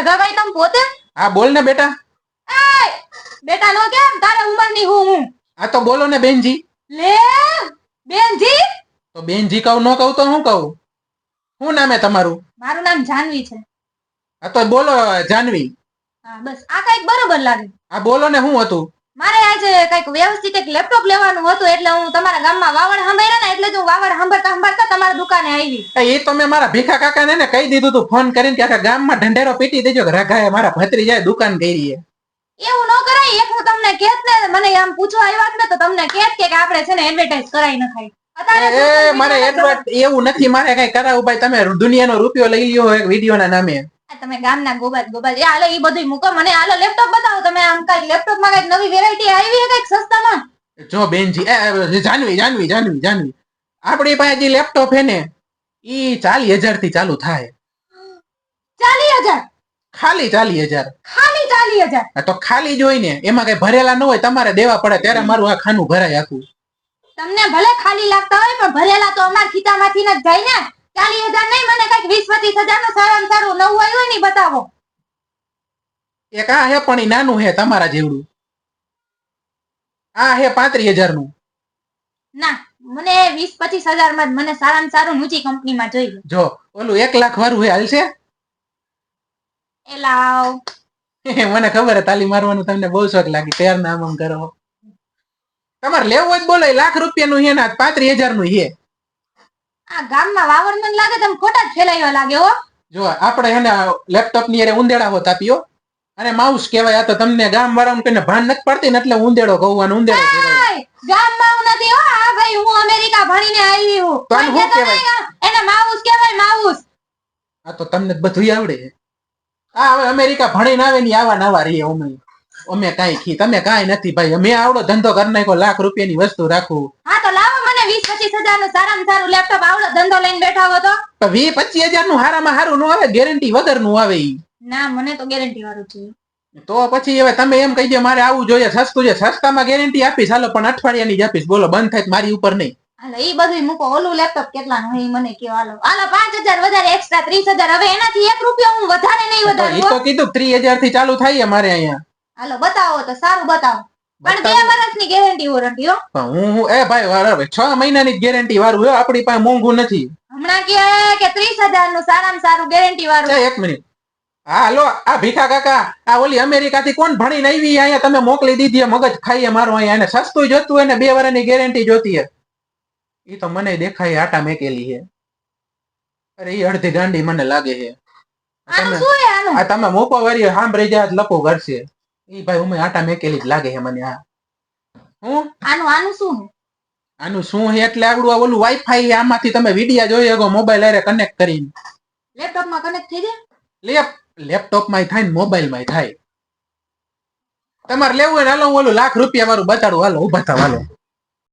રઘાભાઈ તમે પોતે? હા બોલ ને બેટા! બેટા નો કેમ? તારે ઉંમરની હું હું? આ તો બોલો ને બેનજી. લે બેનજી? તો બેનજી કહું ન કહું તો હું કહું? શું નામે તમારું? મારું નામ જાનવી છે. આ તો બોલો જાનવી. હા બસ. આ કંઈક બરોબર લાગે. આ બોલો ને શું હતું? આજે કંઈક વ્યવસ્થિત એક લેપટોપ લેવાનું હતું એટલે હું તમારા ગામમાં વાવડ સાંભળે ને એટલે જ હું વાવડ સાંભળતા સાંભળતા તમારા દુકાને આવી. એ તો મેં મારા ભીખા કાકાને ને કહી દીધું તું ફોન કરીને કે આખા ગામમાં ઢંઢેરો પીટી દેજો કે રઘાએ મારા ભત્રીજાએ દુકાન કરી એવું ન કરાય એક હું તમને કેત ને મને આમ પૂછવા આવ્યા ને તો તમને કેત કે આપણે છે ને એડવર્ટાઇઝ કરાવી નખાય મારે એડવર્ટ એવું નથી મારે કઈ કરાવું ભાઈ તમે દુનિયાનો રૂપિયો લઈ લ્યો એક વીડિયો ના નામે. તમે ગામના ગોબાજ ગોબાજ એ હાલો ઈ બધું મૂકો. મને હાલો લેપટોપ બતાવો. તમે આમ કઈ લેપટોપમાં કંઈક નવી વેરાયટી આવી છે કંઈક સસ્તામાં? જો બેનજી એ, એ, જાનવી જાનવી જાનવી જાનવી. આપણી પાસે જે લેપટોપ હે ને ઈ ચાલી હજારથી ચાલુ થાય. ચાલી હજાર ખાલી ચાલી હજાર ખાલી ચાલી હજાર તો ખાલી જોઈ ને એમાં કઈ ભરેલા ન હોય તમારે દેવા પડે ત્યારે મારું આ ખાનું ભરાય આખું. તમને ભલે ખાલી લાગતા હોય પણ ભરેલા તો અમારા ખીચામાંથી જ જાય ને. ચાલી હજાર નહીં મને કંઈક વીસ પચીસ હજારનું સારામાં સારું નવું આવ્યું નહીં બતાવો. એક આ હે પણ નાનું હે તમારા જેવડું. આ હે પાંત્રીસ હજારનું ના મને વીસ પચીસ હજારમાં મને સારામાં સારું ઊંચી કંપનીમાં જોઈએ જો ઓલું એક લાખ વાળું હે હાલશે? એ લાવ મને ખબર હે તાલી મારવાનું તમને બહુ શોખ લાગી ત્યાર નામ આમ કરો. તમારે લેવું હોય બોલો લાખ રૂપિયાનું હે ને પાંત્રીસ હજારનું હે. આ ગામમાં વાવડ મને લાગે તમે ખોટા જ ફેલાયો લાગે હો. જો આપણે એને લેપટોપની અરે ઉંદેડા હોત આપ્યો અને માઉસ કહેવાય આ તો તમને ગામ વાળાને કોઈને ભાન નથી પડતી ને એટલે ઉંદેડો કહું અને ઉંદેડો કહેવાય. ગામમાં હું નથી હો. આ ભાઈ હું અમેરિકા ભણીને આવી હું. તો શું કહેતો એને માઉસ કહેવાય માઉસ. આ તો તમને બધું આવડે. આ હવે અમેરિકા ભણીને આવે ને આવા નવા રહીએ અમે. અમે કાંઈ ખી તમે કાંઈ નથી ભાઈ. અમે આવડો ધંધો કરી નાખ્યો લાખ રૂપિયાની વસ્તુ રાખું. હા વીસ પચીસ હજારનું સારામાં સારું લેપટોપ આવડો ધંધો લઈને બેઠા હો તો? વીસ પચીસ હજારનું હારામાં હારું નું આવે ગેરંટી વગરનું આવે ઈ. ના મને તો ગેરંટી વાળું છે તો પછી હવે તમે એમ કહી દે મારે આવું જોઈએ સસ્તું છે. સસ્તામાં ગેરંટી આપીશ હાલો પણ અઠવાડિયાની જ આપીશ. બોલો બંધ થાય મારી ઉપર નહીં. હાલો ઈ બધું મૂકો. ઓલું લેપટોપ કેટલા નું મને કયો. હાલો હાલો પાંચ હજાર વધારે એક્સ્ટ્રા ત્રીસ હજાર. હવે એનાથી એક રૂપિયો હું વધારે નહીં વધારે વધારું તો કીધું ત્રીસ હજારથી ચાલુ થાય મારે અહીંયા. હાલો બતાવો તો સારું બતાવો. પણ બે. વર્ષની ગેરંટી વોરંટી હો. હું હું એ ભાઈ બરાબર છ મહિનાની ગેરંટી વાળું હે આપણી પાસે મોંઘું નથી. હમણાં કહે કે ત્રીસ હજારનું સારામાં સારું ગેરંટી વાળું. એક મિનિટ. હા હાલો આ ભીખા કાકા આ ઓલી અમેરિકા થી કોણ ભણીને આવી અહીંયા તમે મોકલી દીધી મગજ ખાઈએ મારું અહીંયા. એને સસ્તું જોતું હોય ને બે વર્ષની ગેરંટી જોતી હે એ તો મને દેખાય આટા મેકેલી હે અરે ઈ અડધી ગાંડી મને લાગે છે. આ તમે મોકો વાળી સાંભળી જાય લખો કરશે ઈ ભાઈ ઉમે આટા મેકેલી જ લાગે છે મને આ. હું? આનું આનું શું આનું શું એટલે આવડું આ ઓલું વાઈફાઈ આમાંથી તમે વિડિયા જોઈ શકો મોબાઈલ આરે કનેક્ટ કરીને. લેપટોપમાં કનેક્ટ થઈ જાય? લેપ લેપટોપમાં થાય ને મોબાઈલમાં થાય. તમારે લેવું હોય ને હાલો હું ઓલું લાખ રૂપિયા વાળું બતાડું હાલો ઊભા થાવ હાલો.